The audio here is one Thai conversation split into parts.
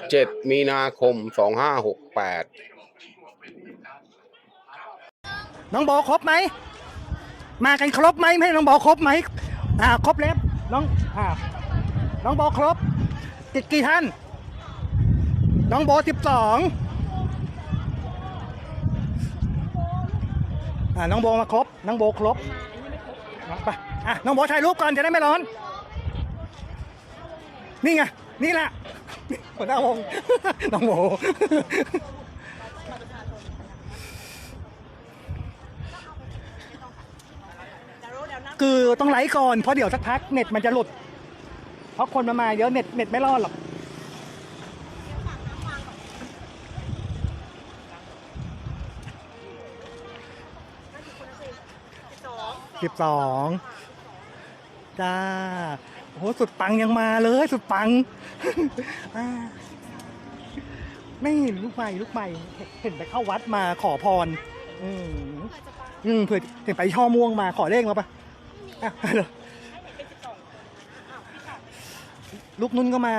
7มีนาคม2568น้องโบครบไหม มากันครบไหมไม่ให้น้องโบครบไหมอ่าครบแล้วน้องอ่าน้องโบครบ ติดกี่ท่าน น้องโบสิบสองอ่าน้องโบมาครบ น้องโบครบไปอะน้องโบถ่ายรูปก่อนจะได้ไม่ร้อน นี่ไง นี่แหละหัวหน้าวง น้องโบคือต้องไลฟ์ก่อนเพราะเดี๋ยวสักพักเน็ตมันจะหลุด เพราะคนมามาเยอะเน็ตเน็ตไม่รอดหรอกสิบสองจ้า โอ้โหสุดปังยังมาเลย สุดปังไม่เห็นลูกใหม่ลูกใหม่เห็นไปเข้าวัดมาขอพร อืมอืมเผื่อเห็นไปช่อม่วงมาขอเลขมาปะอะลูกนุ่นก็มา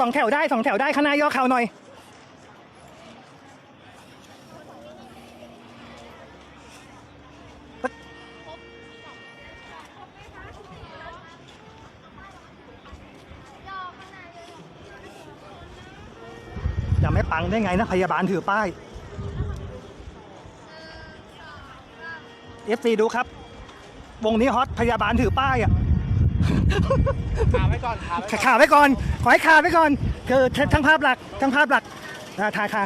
สองแถวได้สองแถวได้ข้างหน้าย่อเขาหน่อย จะไม่ปังได้ไงนะพยาบาลถือป้าย FC ดูครับ วงนี้ฮอตพยาบาลถือป้ายอะขาไว้ก่อนขาไว้ก่อนขาไว้ก่อน ขอให้ขาไว้ก่อน คือทั้งภาพหลักทั้งภาพหลักอ่าถ่ายค่ะ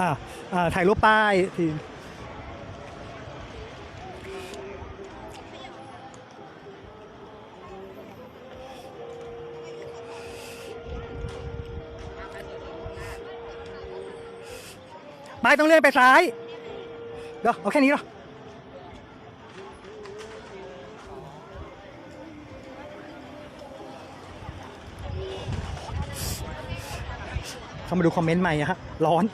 อ่าอ่าถ่ายรูปป้ายที ปต้องเลื่อนไปซ้ายเดี๋ยวเอาแค่นี้เหรอเข้ามาดูคอมเมนต์ใหม่อะฮะร้อน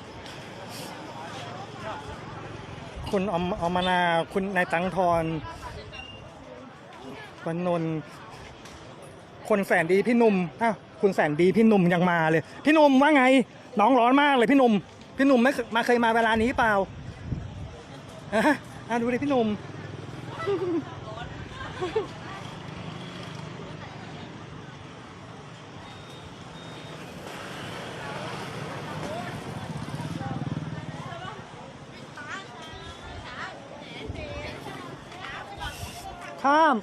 คุณอมอมนาคุณนายตังทรวันนนท์คนแสนดีพี่หนุ่มอ้าวคุณแสนดีพี่หนุ่มยังมาเลย พี่หนุ่มว่าไง น้องร้อนมากเลยพี่หนุ่ม พี่หนุ่มไม่มาเคยมาเวลานี้เปล่าอะอะดูเลยพี่หนุ่ม ข้าม